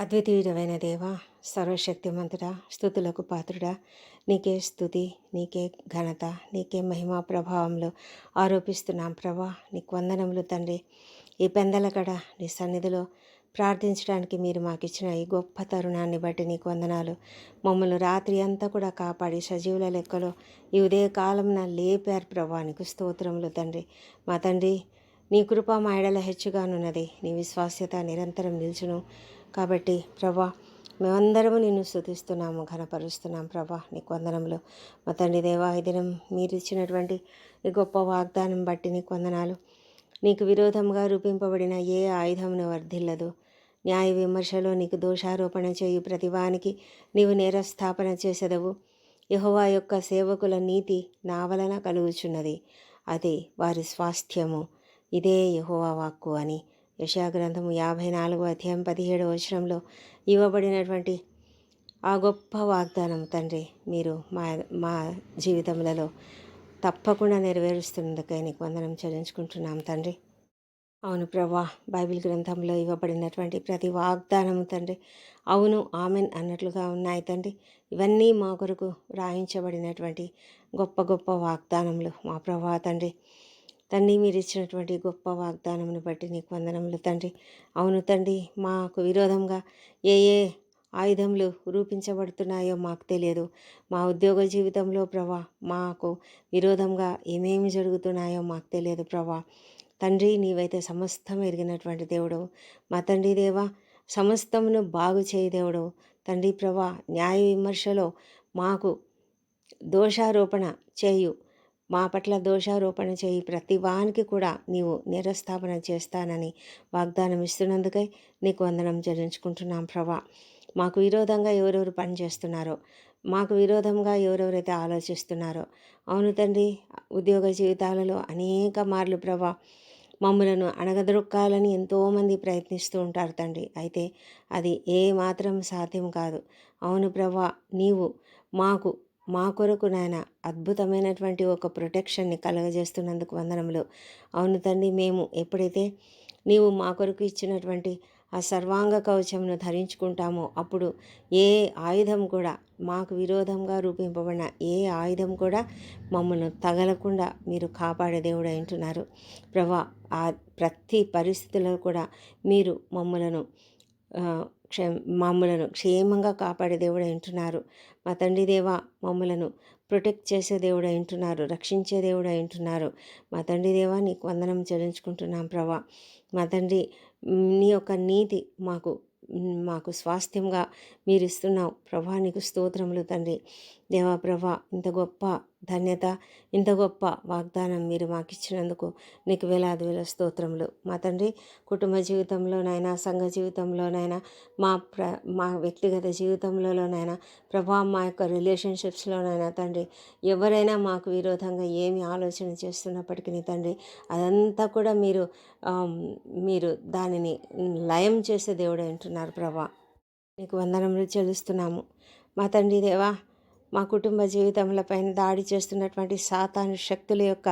అద్వితీయుడమైన దేవ సర్వశక్తిమంతుడా స్థుతులకు పాత్రుడా నీకే స్థుతి నీకే ఘనత నీకే మహిమా ప్రభావంలో ఆరోపిస్తున్నాం ప్రభా. నీకు వందనములు తండ్రి. ఈ పెందలకడ నీ సన్నిధిలో ప్రార్థించడానికి మీరు మాకు ఇచ్చిన ఈ గొప్ప తరుణాన్ని బట్టి నీకు వందనాలు. మమ్మల్ని రాత్రి అంతా కూడా కాపాడి సజీవుల లెక్కలో ఈ ఉదయ కాలంన లేపారు ప్రభా. నీకు స్తోత్రములు తండ్రి. మా తండ్రి నీ కృప మా ఎడల హెచ్చుగానున్నది. నీ విశ్వాస్యత నిరంతరం నిల్చును. కాబట్టి ప్రభా మేమందరము నిన్ను స్థుతిస్తున్నాము ఘనపరుస్తున్నాం ప్రభా నీకు వందనములు. మా తండ్రి దేవా ఈ దినం మీరు ఇచ్చినటువంటి ఈ గొప్ప వాగ్దానం బట్టి నీకు వందనాలు. నీకు విరోధంగా రూపింపబడిన ఏ ఆయుధమును వర్ధిల్లదు. న్యాయ విమర్శలో నీకు దోషారోపణ చేయు ప్రతివానికి నీవు నేరస్థాపన చేసేదవు. యహోవా యొక్క సేవకుల నీతి నా వలన కలుగుచున్నది. అది వారి స్వాస్థ్యము. ఇదే యహోవా వాక్కు అని యశాగ్రంథము యాభై నాలుగు అధ్యాయం పదిహేడు వచనంలో ఇవ్వబడినటువంటి ఆ గొప్ప వాగ్దానం తండ్రి మీరు మా మా జీవితములలో తప్పకుండా నెరవేరుస్తున్నందుకే నీకు వందనం చెల్లించుకుంటున్నాం తండ్రి. అవును ప్రభా బైబిల్ గ్రంథంలో ఇవ్వబడినటువంటి ప్రతి వాగ్దానము తండ్రి అవును ఆమెన్ అన్నట్లుగా ఉన్నాయి తండ్రి. ఇవన్నీ మా కొరకు రాయించబడినటువంటి గొప్ప గొప్ప వాగ్దానములు మా ప్రభా తండ్రి. తండ్రి మీరు ఇచ్చినటువంటి గొప్ప వాగ్దానమును బట్టి నీకు వందనములు తండ్రి. అవును తండ్రి మాకు విరోధంగా ఏ ఏ ఆయుధములు రూపించబడుతున్నాయో మాకు తెలియదు. మా ఉద్యోగ జీవితంలో ప్రభా మాకు విరోధంగా ఏమేమి జరుగుతున్నాయో మాకు తెలియదు ప్రభా. తండ్రి నీవైతే సమస్తం ఎరిగినటువంటి దేవుడు మా తండ్రి దేవా సమస్తమును బాగు చేయి దేవుడు తండ్రి ప్రభా న్యాయ విమర్శలో మాకు దోషారోపణ చేయు. మా పట్ల దోషారోపణ చేయి. ప్రతి వానికి కూడా నీవు నిరస్థాపన చేస్తానని వాగ్దానం ఇస్తున్నందుకై నీకు వందనం చెల్లించుకుంటున్నాం ప్రభా. మాకు విరోధంగా ఎవరెవరు పనిచేస్తున్నారో మాకు విరోధంగా ఎవరెవరైతే ఆలోచిస్తున్నారో అవును తండ్రి ఉద్యోగ జీవితాలలో అనేక మార్లు ప్రభా మమ్మలను అణగదొక్కాలని ఎంతోమంది ప్రయత్నిస్తూ ఉంటారు తండ్రి. అయితే అది ఏ మాత్రం సాధ్యం కాదు. అవును ప్రభా నీవు మాకు మా కొరకు నాయన అద్భుతమైనటువంటి ఒక ప్రొటెక్షన్ని కలగజేస్తున్నందుకు వందనములు. అవును తండ్రి మేము ఎప్పుడైతే నీవు మా కొరకు ఇచ్చినటువంటి ఆ సర్వాంగ కవచమును ధరించుకుంటామో అప్పుడు ఏ ఆయుధం కూడా మాకు విరోధంగా రూపింపబడిన ఏ ఆయుధం కూడా మమ్మల్ని తగలకుండా మీరు కాపాడే దేవుడు అంటున్నారు ప్రభా ఆ ప్రతి పరిస్థితుల్లో కూడా మీరు మమ్మలను క్షే మమ్మలను క్షేమంగా కాపాడే దేవుడు అంటున్నారు మా తండ్రి దేవ మమ్మలను ప్రొటెక్ట్ చేసే దేవుడు అంటున్నారు రక్షించే దేవుడు అంటున్నారు మా తండ్రి దేవ నీకు వందనం చెల్లించుకుంటున్నాం ప్రభా. మా తండ్రి నీ యొక్క నీతి మాకు మాకు స్వాస్థ్యంగా మీరు ఇస్తున్నావు. ప్రభా నీకు స్తోత్రములు తండ్రి. దేవాప్రభ ఇంత గొప్ప ధన్యత ఇంత గొప్ప వాగ్దానం మీరు మాకు ఇచ్చినందుకు నీకు వేలాది వేల స్తోత్రములు. మా తండ్రి కుటుంబ జీవితంలోనైనా సంఘ జీవితంలోనైనా మా ప్ర మా వ్యక్తిగత జీవితంలోనైనా ప్రభా మా యొక్క రిలేషన్షిప్స్లోనైనా తండ్రి ఎవరైనా మాకు విరోధంగా ఏమి ఆలోచన చేస్తున్నప్పటికీ తండ్రి అదంతా కూడా మీరు మీరు దానిని లయం చేసే దేవుడు అంటున్నారు ప్రభా. నీకు వందనములు చెల్లిస్తున్నాము. మా తండ్రి దేవా మా కుటుంబ జీవితములపైన దాడి చేస్తున్నటువంటి సాతాను శక్తుల యొక్క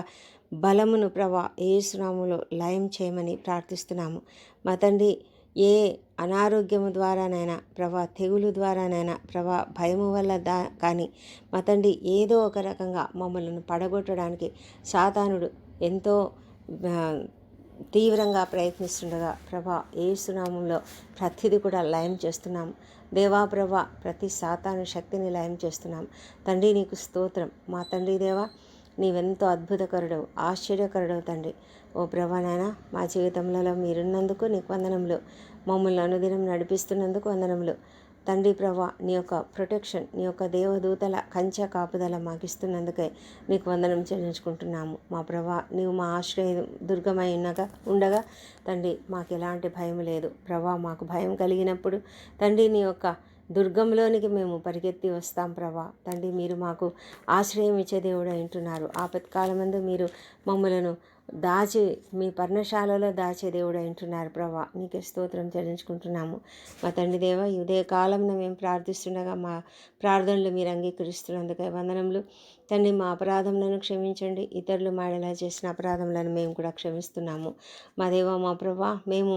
బలమును ప్రభా ఏసునాములో లయం చేయమని ప్రార్థిస్తున్నాము. మా తండ్రి ఏ అనారోగ్యము ద్వారానైనా ప్రభా తెగులు ద్వారానైనా ప్రభా భయము వల్ల దా కానీ మా తండ్రి ఏదో ఒక రకంగా మమ్మల్ని పడగొట్టడానికి సాతానుడు ఎంతో తీవ్రంగా ప్రయత్నిస్తుండగా ప్రభా ఏ సునామంలో ప్రతిదీ కూడా లయం చేస్తున్నాం దేవా ప్రతి సాతాను శక్తిని లయం చేస్తున్నాం. తండ్రి నీకు స్తోత్రం. మా తండ్రి దేవా నీవెంతో అద్భుతకరుడవు ఆశ్చర్యకరుడవు తండ్రి. ఓ ప్రభా నాయన మా జీవితంలో మీరున్నందుకు నీకు వందనములు. మమ్మల్ని అనుదినం నడిపిస్తున్నందుకు వందనములు. తండ్రి ప్రభా నీ యొక్క ప్రొటెక్షన్ నీ యొక్క దేవదూతల కంచె కాపుదల మాకు ఇస్తున్నందుకే నీకు వందనం చెల్లించుకుంటున్నాము. మా ప్రభా నీవు మా ఆశ్రయ దుర్గమై ఉన్నగా ఉండగా తండ్రి మాకు ఎలాంటి భయం లేదు. ప్రభా మాకు భయం కలిగినప్పుడు తండ్రి నీ యొక్క దుర్గంలోనికి మేము పరిగెత్తి వస్తాం ప్రభా. తండ్రి మీరు మాకు ఆశ్రయం ఇచ్చే దేవుడు అంటున్నారు ఆపత్కాలమందు మీరు మమ్మలను దాచి మీ పర్ణశాలలో దాచే దేవుడు అంటున్నారు ప్రభా. నీకే స్తోత్రం చెల్లించుకుంటున్నాము. మా తండ్రి దేవ ఈ ఉదయ కాలంలో మేము ప్రార్థిస్తుండగా మా ప్రార్థనలు మీరు అంగీకరిస్తున్నందుకే వందనములు. తండ్రి మా అపరాధములను క్షమించండి. ఇతరులు మాడేలా చేసిన అపరాధములను మేము కూడా క్షమిస్తున్నాము. మా దేవ మా ప్రభా మేము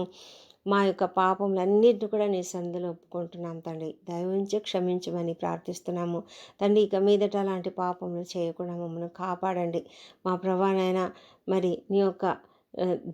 మా యొక్క పాపములన్నిటిని కూడా నీ సందులో ఒప్పుకుంటున్నాం తండ్రి. దయవుంచి క్షమించమని ప్రార్థిస్తున్నాము. తండ్రి ఇక మీదట అలాంటి పాపములు చేయకుండా మమ్మల్ని కాపాడండి. మా ప్రభానైనా మరి నీ యొక్క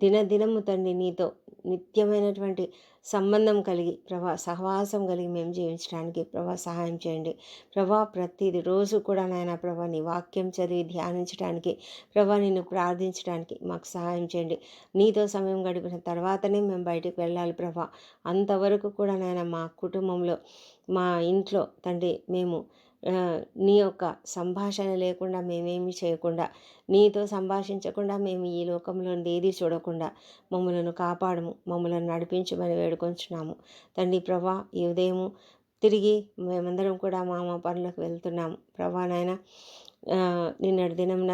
దినదినము తండ్రి నీతో నిత్యమైనటువంటి సంబంధం కలిగి ప్రభా సహవాసం కలిగి మేము జీవించడానికి ప్రభా సహాయం చేయండి. ప్రభా ప్రతిది రోజు కూడా నాయన ప్రభా నీ వాక్యం చదివి ధ్యానించడానికి ప్రభా నిన్ను ప్రార్థించడానికి మాకు సహాయం చేయండి. నీతో సమయం గడిపిన తర్వాతనే మేము బయటికి వెళ్ళాలి ప్రభా. అంతవరకు కూడా నాయన మా కుటుంబంలో మా ఇంట్లో తండ్రి మేము నీ యొక్క సంభాషణ లేకుండా మేమేమి చేయకుండా నీతో సంభాషించకుండా మేము ఈ లోకంలో ఏది చూడకుండా మమ్మలను కాపాడము మమ్మలను నడిపించమని వేడుకొంచున్నాము. తండ్రి ప్రభా ఈ ఉదయము తిరిగి మేమందరం కూడా మా మా పనులకు వెళ్తున్నాము. ప్రభా నాయన నిన్నటి దినంన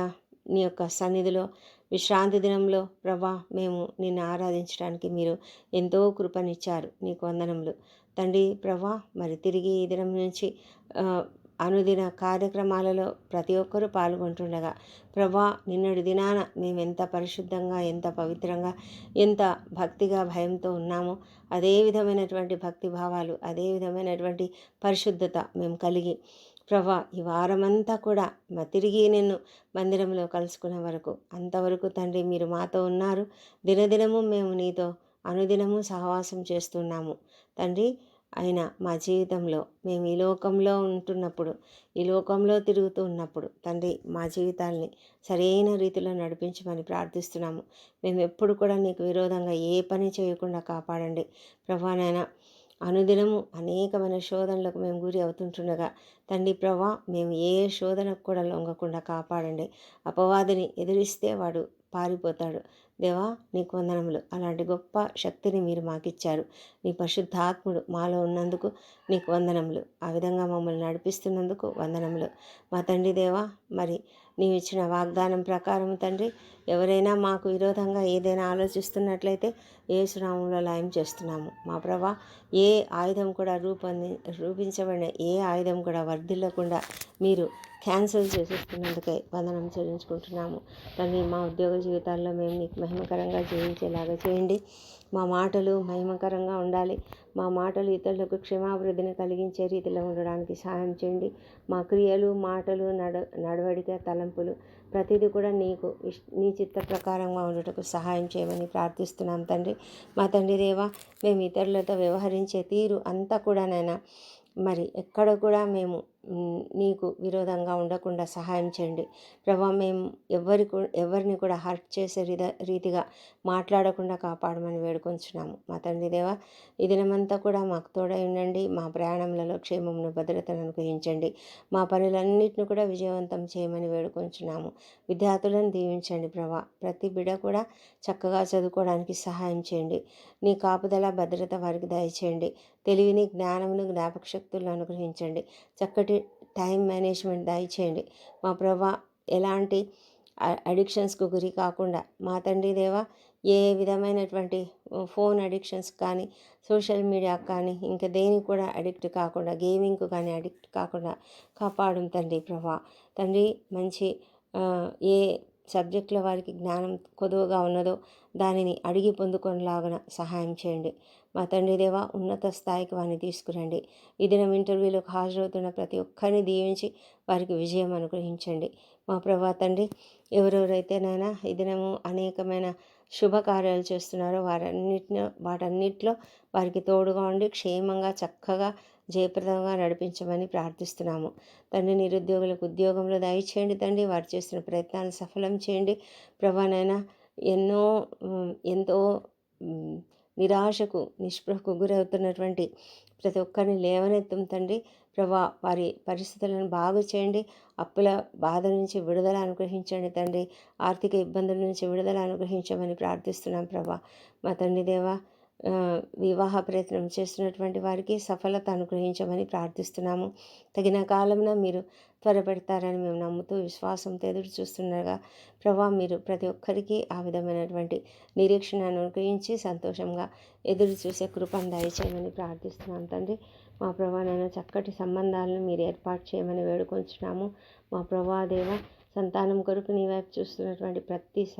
నీ యొక్క సన్నిధిలో విశ్రాంతి దినంలో ప్రభా మేము నిన్ను ఆరాధించడానికి మీరు ఎంతో కృపనిచ్చారు. నీకు వందనములు. తండ్రి ప్రభా మరి తిరిగి ఈ దినం నుంచి అనుదిన కార్యక్రమాలలో ప్రతి ఒక్కరూ పాల్గొంటుండగా ప్రభా నిన్నటి దినాన మేము ఎంత పరిశుద్ధంగా ఎంత పవిత్రంగా ఎంత భక్తిగా భయంతో ఉన్నామో అదే విధమైనటువంటి భక్తి భావాలు అదే విధమైనటువంటి పరిశుద్ధత మేము కలిగి ప్రభా ఈ వారమంతా కూడా మా తిరిగి నిన్ను మందిరంలో కలుసుకునే వరకు అంతవరకు తండ్రి మీరు మాతో ఉన్నారు. దినదినము మేము నీతో అనుదినము సహవాసం చేస్తున్నాము. తండ్రి అయినా మా జీవితంలో మేము ఈ లోకంలో ఉంటున్నప్పుడు ఈ లోకంలో తిరుగుతూ ఉన్నప్పుడు తండ్రి మా జీవితాల్ని సరైన రీతిలో నడిపించమని ప్రార్థిస్తున్నాము. మేము ఎప్పుడు కూడా నీకు విరోధంగా ఏ పని చేయకుండా కాపాడండి. ప్రభానైనా అనుదినము అనేకమైన శోధనలకు మేము గురి అవుతుంటుండగా తండ్రి ప్రభా మేము ఏ శోధనకు కూడా లొంగకుండా కాపాడండి. అపవాదిని ఎదిరిస్తే వాడు పారిపోతాడు. దేవా నీకు వందనములు. అలాంటి గొప్ప శక్తిని మీరు మాకిచ్చారు. నీ పరిశుద్ధాత్ముడు మాలో ఉన్నందుకు నీకు వందనములు. ఆ విధంగా మమ్మల్ని నడిపిస్తున్నందుకు వందనములు. మా తండ్రి దేవా మరి నీవు ఇచ్చిన వాగ్దానం ప్రకారం తండ్రి ఎవరైనా మాకు విరోధంగా ఏదైనా ఆలోచిస్తున్నట్లయితే ఏ సునామంలో లయం చేస్తున్నాము. మా ప్రభా ఏ ఆయుధం కూడా రూపొంది రూపించబడిన ఏ ఆయుధం కూడా వర్ధిల్లకుండా మీరు క్యాన్సిల్ చేసేస్తున్నందుకై వందనం చెల్లించుకుంటున్నాము. తండ్రి మా ఉద్యోగ జీవితాల్లో మేము నీకు మహిమకరంగా జీవించేలాగా చేయండి. మా మాటలు మహిమకరంగా ఉండాలి. మా మాటలు ఇతరులకు క్షమాభివృద్ధిని కలిగించే రీతిలో ఉండడానికి సహాయం చేయండి. మా క్రియలు మాటలు నడ నడవడిక తలంపులు ప్రతిదీ కూడా నీకు ఇష్ నీ చిత్త ప్రకారంగా ఉండటకు సహాయం చేయమని ప్రార్థిస్తున్నాం తండ్రి. మా తండ్రి దేవా మేము ఇతరులతో వ్యవహరించే తీరు అంతా కూడా నైనా మరి ఎక్కడ కూడా మేము నీకు విరోధంగా ఉండకుండా సహాయం చేయండి. ప్రభా మేము ఎవరి ఎవరిని కూడా హర్ట్ చేసే రీద రీతిగా మాట్లాడకుండా కాపాడమని వేడుకొంచున్నాము. మా తండ్రి దేవా ఈ దినమంతా కూడా మాకు తోడై ఉండండి. మా ప్రయాణంలో క్షేమమును భద్రతను అనుగ్రహించండి. మా పనులన్నింటిని కూడా విజయవంతం చేయమని వేడుకొంచున్నాము. విద్యార్థులను దీవించండి ప్రభా. ప్రతి బిడ కూడా చక్కగా చదువుకోవడానికి సహాయం చేయండి. నీ కాపుదల భద్రత వారికి దయచేయండి. తెలివిని జ్ఞానమును జ్ఞాపక శక్తులను అనుగ్రహించండి. చక్కటి టైం మేనేజ్మెంట్ దయచేయండి. మా ప్రభా ఎలాంటి అడిక్షన్స్కు గురి కాకుండా మా తండ్రి దేవా ఏ విధమైనటువంటి ఫోన్ అడిక్షన్స్ కానీ సోషల్ మీడియా కానీ ఇంకా దేనికి కూడా అడిక్ట్ కాకుండా గేమింగ్కు కానీ అడిక్ట్ కాకుండా కాపాడు తండ్రి ప్రభా. తండ్రి మంచి ఏ సబ్జెక్టులో వారికి జ్ఞానం కొదువుగా ఉన్నదో దానిని అడిగి పొందుకొనిలాగున సహాయం చేయండి. మా తండ్రి దేవ ఉన్నత స్థాయికి వారిని తీసుకురండి. ఈ దినం ఇంటర్వ్యూలకు హాజరవుతున్న ప్రతి ఒక్కరిని దీవించి వారికి విజయం అనుగ్రహించండి. మా ప్రభా తండ్రి ఎవరెవరైతేనైనా ఈ దినము అనేకమైన శుభకార్యాలు చేస్తున్నారో వారన్నిటిని వాటన్నిటిలో వారికి తోడుగా ఉండి క్షేమంగా చక్కగా జయప్రదంగా నడిపించమని ప్రార్థిస్తున్నాము. తండ్రి నిరుద్యోగులకు ఉద్యోగంలో దయచేయండి తండ్రి. వారు చేస్తున్న ప్రయత్నాలను సఫలం చేయండి. ప్రభానైనా ఎన్నో ఎంతో నిరాశకు నిస్పృహకు గురవుతున్నటువంటి ప్రతి ఒక్కరిని లేవనెత్తం తండ్రి. ప్రభా వారి పరిస్థితులను బాగు చేయండి. అప్పుల బాధ నుంచి విడుదల అనుగ్రహించండి తండ్రి. ఆర్థిక ఇబ్బందుల నుంచి విడుదల అనుగ్రహించమని ప్రార్థిస్తున్నాం ప్రభా. మా తండ్రి దేవా వివాహ ప్రయత్నం చేస్తున్నటువంటి వారికి సఫలత అనుగ్రహించమని ప్రార్థిస్తున్నాము. తగిన కాలంలో మీరు త్వరపెడతారని మేము నమ్ముతూ విశ్వాసంతో ఎదురు చూస్తుండగా ప్రభా మీరు ప్రతి ఒక్కరికి ఆ విధమైనటువంటి నిరీక్షణ అనుగ్రహించి సంతోషంగా ఎదురు చూసే కృపను దయచేయమని ప్రార్థిస్తున్నాం తండ్రి. మా ప్రభా నేను చక్కటి సంబంధాలను మీరు ఏర్పాటు చేయమని వేడుకొంచున్నాము. మా ప్రభా దేవ సంతానం కొరకు నీ వైపు చూస్తున్నటువంటి ప్రతి స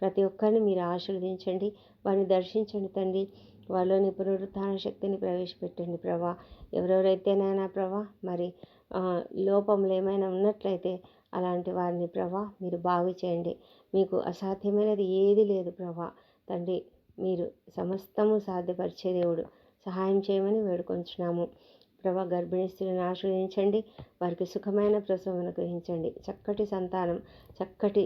ప్రతి ఒక్కరిని మీరు ఆశీర్వదించండి. వారిని దర్శించండి తండ్రి. వాళ్ళని పునరుత్థాన శక్తిని ప్రవేశపెట్టండి ప్రభా. ఎవరెవరైతేనైనా ప్రభా మరి లోపములు ఏమైనా ఉన్నట్లయితే అలాంటి వారిని ప్రభా మీరు బాగు చేయండి. మీకు అసాధ్యమైనది ఏది లేదు ప్రభా. తండ్రి మీరు సమస్తము సాధ్యపరిచే దేవుడు. సహాయం చేయమని వేడుకొంచున్నాము. ప్రభా గర్భిణీ స్త్రీలను ఆశ్రయించండి. వారికి సుఖమైన ప్రసవం అనుగ్రహించండి చక్కటి సంతానం చక్కటి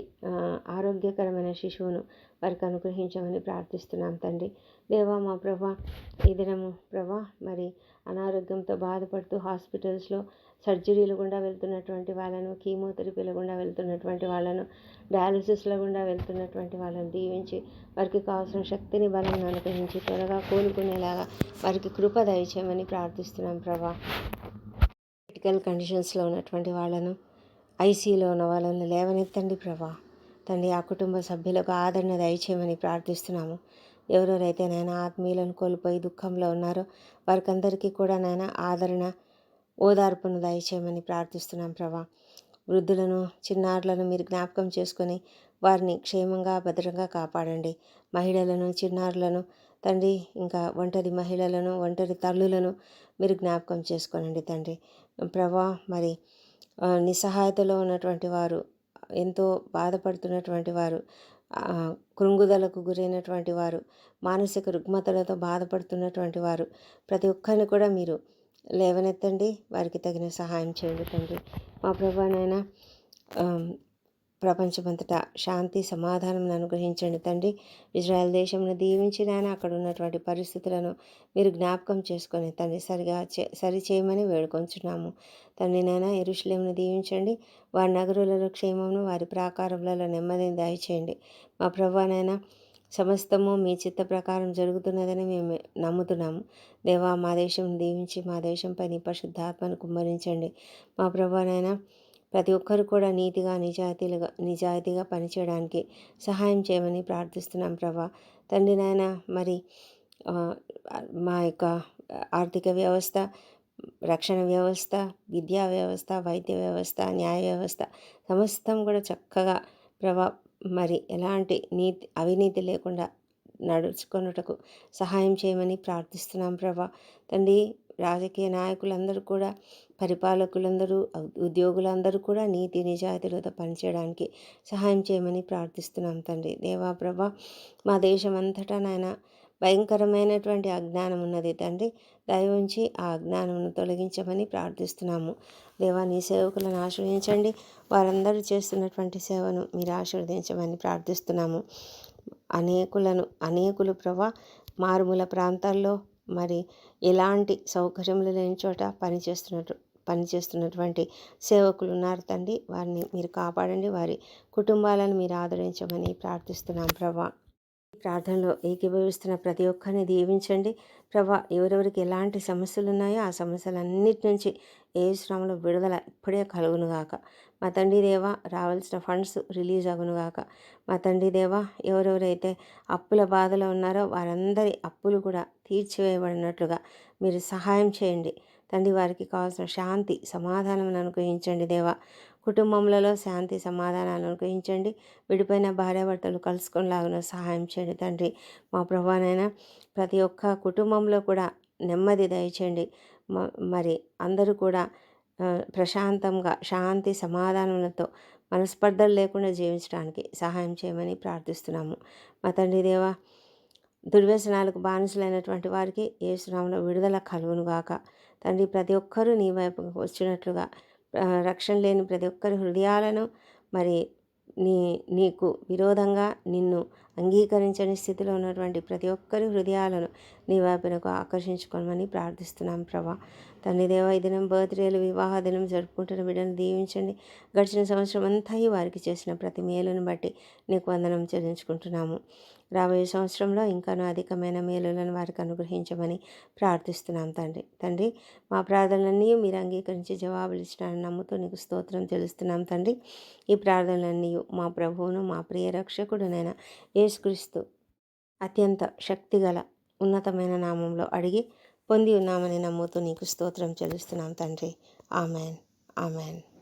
ఆరోగ్యకరమైన శిశువును వారికి అనుగ్రహించమని ప్రార్థిస్తున్నాం తండ్రి. దేవా మా ప్రభా ఈ దినము ప్రభా మరి అనారోగ్యంతో బాధపడుతూ హాస్పిటల్స్లో సర్జరీలు గుండా వెళ్తున్నటువంటి వాళ్ళను కీమోథెరపీల గుండా వెళ్తున్నటువంటి వాళ్ళను డయాలసిస్ల గుండా వెళ్తున్నటువంటి వాళ్ళని దీవించి వారికి కావాల్సిన శక్తిని బలం అనుగ్రహించి త్వరగా కోలుకునేలాగా వారికి కృప దయచేయమని ప్రార్థిస్తున్నాం ప్రభా. క్రిటికల్ కండిషన్స్లో ఉన్నటువంటి వాళ్ళను ఐసీలో ఉన్న వాళ్ళని లేవనెత్తండి ప్రభా. తండ్రి ఆ కుటుంబ సభ్యులకు ఆదరణ దయచేయమని ప్రార్థిస్తున్నాము. ఎవరెవరైతే నాయన ఆత్మీయులను కోల్పోయి దుఃఖంలో ఉన్నారో వారికందరికీ కూడా నాయన ఆదరణ ఓదార్పును దయచేయమని ప్రార్థిస్తున్నాం ప్రభా. వృద్ధులను చిన్నారులను మీరు జ్ఞాపకం చేసుకొని వారిని క్షేమంగా భద్రంగా కాపాడండి. మహిళలను చిన్నారులను తండ్రి ఇంకా ఒంటరి మహిళలను ఒంటరి తల్లులను మీరు జ్ఞాపకం చేసుకోనండి తండ్రి. ప్రభా మరి నిస్సహాయతలో ఉన్నటువంటి వారు ఎంతో బాధపడుతున్నటువంటి వారు కృంగుదలకు గురైనటువంటి వారు మానసిక రుగ్మతలతో బాధపడుతున్నటువంటి వారు ప్రతి ఒక్కరిని కూడా మీరు లేవనెత్తండి. వారికి తగిన సహాయం చేయండి తండ్రి. మా ప్రభానైనా ప్రపంచమంతటా శాంతి సమాధానం అనుగ్రహించండి తండ్రి. ఇజ్రాయెల్ దేశంను దీవించిన నాయన అక్కడ ఉన్నటువంటి పరిస్థితులను మీరు జ్ఞాపకం చేసుకొని తండ్రి సరిగా చే సరి చేయమని వేడుకొంచున్నాము. తండ్రి నాయన ఎరుషులేమును దీవించండి. వారి నగరులలో క్షేమమును వారి ప్రాకారములలో నెమ్మదిని దయచేయండి. మా ప్రభానైనా సమస్తము మీ చిత్త ప్రకారం జరుగుతున్నదని మేము నమ్ముతున్నాము. దేవా మా దేశం దీవించి మా దేశంపై నీ పరిశుద్ధాత్మను కుమ్మరించండి. మా ప్రభానైనా ప్రతి ఒక్కరు కూడా నీతిగా నిజాయితీలుగా నిజాయితీగా పనిచేయడానికి సహాయం చేయమని ప్రార్థిస్తున్నాం ప్రభా. తండ్రి నాయన మరి మా యొక్క ఆర్థిక వ్యవస్థ రక్షణ వ్యవస్థ విద్యా వ్యవస్థ వైద్య వ్యవస్థ న్యాయ వ్యవస్థ సమస్తం కూడా చక్కగా ప్రభా మరి ఎలాంటి నీతి అవినీతి లేకుండా నడుచుకొనుటకు సహాయం చేయమని ప్రార్థిస్తున్నాం ప్రభా. తండ్రి రాజకీయ నాయకులందరూ కూడా పరిపాలకులందరూ ఉద్యోగులందరూ కూడా నీతి నిజాయితీలతో పనిచేయడానికి సహాయం చేయమని ప్రార్థిస్తున్నాం తండ్రి. దేవా ప్రభా మా దేశం అంతటా నాయన భయంకరమైనటువంటి అజ్ఞానం ఉన్నది. తండ్రి దయ ఉంచి ఆ అజ్ఞానమును తొలగించమని ప్రార్థిస్తున్నాము. దేవా నీ సేవకులను ఆశ్రయించండి. వారందరూ చేస్తున్నటువంటి సేవను మీరు ఆశీర్వదించమని ప్రార్థిస్తున్నాము. అనేకులను అనేకులు ప్రభా మారుమూల ప్రాంతాల్లో మరి ఎలాంటి సౌకర్యములు లేని చోట పనిచేస్తున్నట్టు పనిచేస్తున్నటువంటి సేవకులు ఉన్నారు తండ్రి. వారిని మీరు కాపాడండి. వారి కుటుంబాలను మీరు ఆదరించమని ప్రార్థిస్తున్నాం ప్రభా. ప్రార్థనలో ఏకీభవిస్తున్న ప్రతి ఒక్కరిని దీవించండి. ప్రభా ఎవరెవరికి ఎలాంటి సమస్యలు ఉన్నాయో ఆ సమస్యలన్నిటి నుంచి ఏ శ్రమలో విడుదల ఇప్పుడే కలుగునుగాక మా తండ్రి దేవ రావాల్సిన ఫండ్స్ రిలీజ్ అగునుగాక మా తండ్రి దేవ ఎవరెవరైతే అప్పుల బాధలో ఉన్నారో వారందరి అప్పులు కూడా తీర్చివేయబడినట్లుగా మీరు సహాయం చేయండి. తండ్రి వారికి కావాల్సిన శాంతి సమాధానం అనుగ్రహించండి దేవా. కుటుంబంలో శాంతి సమాధానాలు అనుగ్రహించండి. విడిపోయిన భార్యాభర్తలు కలుసుకునేలాగా సహాయం చేయండి తండ్రి. మా ప్రభానైనా ప్రతి ఒక్క కుటుంబంలో కూడా నెమ్మది దయచేయండి. మ- మరి అందరూ కూడా ప్రశాంతంగా శాంతి సమాధానములతో మనస్పర్ధలు లేకుండా జీవించడానికి సహాయం చేయమని ప్రార్థిస్తున్నాము. మా తండ్రి దేవా దుర్వ్యసనాలకు బానిసలైనటువంటి వారికి ఏ శ్రమంలో విడుదల కలుగునుగాక. తండ్రి ప్రతి ఒక్కరూ నీ వైపు వచ్చినట్లుగా రక్షణ లేని ప్రతి ఒక్కరి హృదయాలను మరి నీ నీకు విరోధంగా నిన్ను అంగీకరించని స్థితిలో ఉన్నటువంటి ప్రతి ఒక్కరి హృదయాలను నీ వైపునకు ఆకర్షించుకోమని ప్రార్థిస్తున్నాం ప్రభా. తండ్రి దేవ ఈ దినం బర్త్డేలు వివాహ దినం జరుపుకుంటున్న బిడ్డను దీవించండి. గడిచిన సంవత్సరం అంతా వారికి చేసిన ప్రతి మేలును బట్టి నీకు వందనం చెల్లించుకుంటున్నాము. రాబోయే సంవత్సరంలో ఇంకాను అధికమైన మేలులను వారికి అనుగ్రహించమని ప్రార్థిస్తున్నాం తండ్రి. తండ్రి మా ప్రార్థనలన్నీ మీరు అంగీకరించి జవాబులు ఇచ్చినారని నమ్ముతూ నీకు స్తోత్రం తెలుస్తున్నాం తండ్రి. ఈ ప్రార్థనలన్నీ మా ప్రభువును మా ప్రియ రక్షకుడునైన యేసుక్రీస్తు అత్యంత శక్తిగల ఉన్నతమైన నామంలో అడిగి పొంది ఉన్నామని నమ్ముతూ నీకు స్తోత్రం చెల్లిస్తున్నాం తండ్రి. ఆమెన్. ఆమెన్.